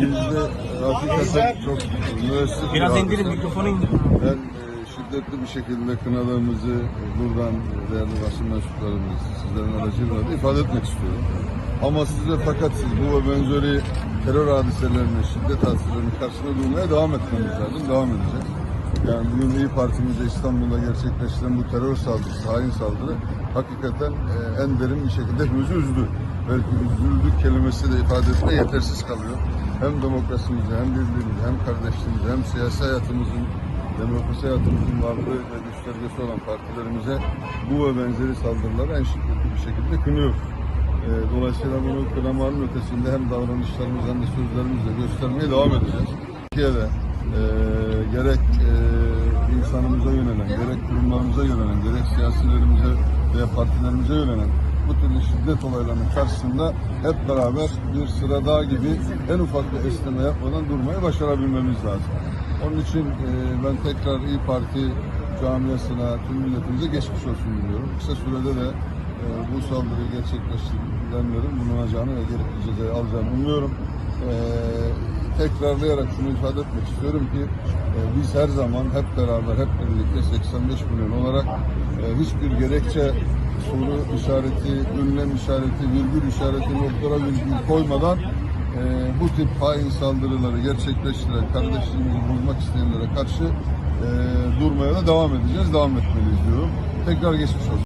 Bizde hakikaten çok müessir bir Biraz hadise. indirin mikrofonu indirin. Ben e, şiddetli bir şekilde kınadığımızı e, buradan değerli basın mensuplarımız sizlerin aracılığıyla da ifade etmek istiyorum. Ama siz ve fakat siz bu ve benzeri terör hadiselerinin, şiddet hadiselerinin karşısında durmaya devam etmemiz lazım, devam edeceğiz. Yani bugün İYİ Parti'mizde İstanbul'da gerçekleştiren bu terör saldırısı, hain saldırı hakikaten e, en derin bir şekilde hepimizi üzdü. Belki üzüldük kelimesi de ifade etme yetersiz kalıyor. Hem demokrasimize, hem birliğimize, hem kardeşliğimize, hem siyasi hayatımızın, demokrasi hayatımızın varlığı ve göstergesi olan partilerimize bu ve benzeri saldırıları en şiddetli bir şekilde kınıyoruz. E, dolayısıyla bunu kınamanın ötesinde hem davranışlarımız hem de sözlerimizle göstermeye devam edeceğiz. Türkiye'de e, gerek e, insanımıza yönelen, gerek kurumlarımıza yönelen, gerek siyasilerimize veya partilerimize yönelen bu türlü şiddet olaylarının karşısında hep beraber bir sıradağ gibi en ufak bir esneme yapmadan durmayı başarabilmemiz lazım. Onun için e, ben tekrar İyi Parti camiasına, tüm milletimize geçmiş olsun diliyorum. Kısa sürede de e, bu saldırıyı gerçekleştirenlerin bulunacağını ve gerekli cezayı alacağını umuyorum. E, tekrarlayarak şunu ifade etmek istiyorum ki e, biz her zaman hep beraber, hep birlikte 85 milyon olarak e, hiçbir gerekçe soru işareti, ünlem işareti, virgül işareti, noktalara virgül koymadan e, bu tip hain saldırıları gerçekleştiren kardeşliğimizi bozmak isteyenlere karşı e, durmaya da devam edeceğiz, devam etmeliyiz diyorum. Tekrar geçmiş olsun.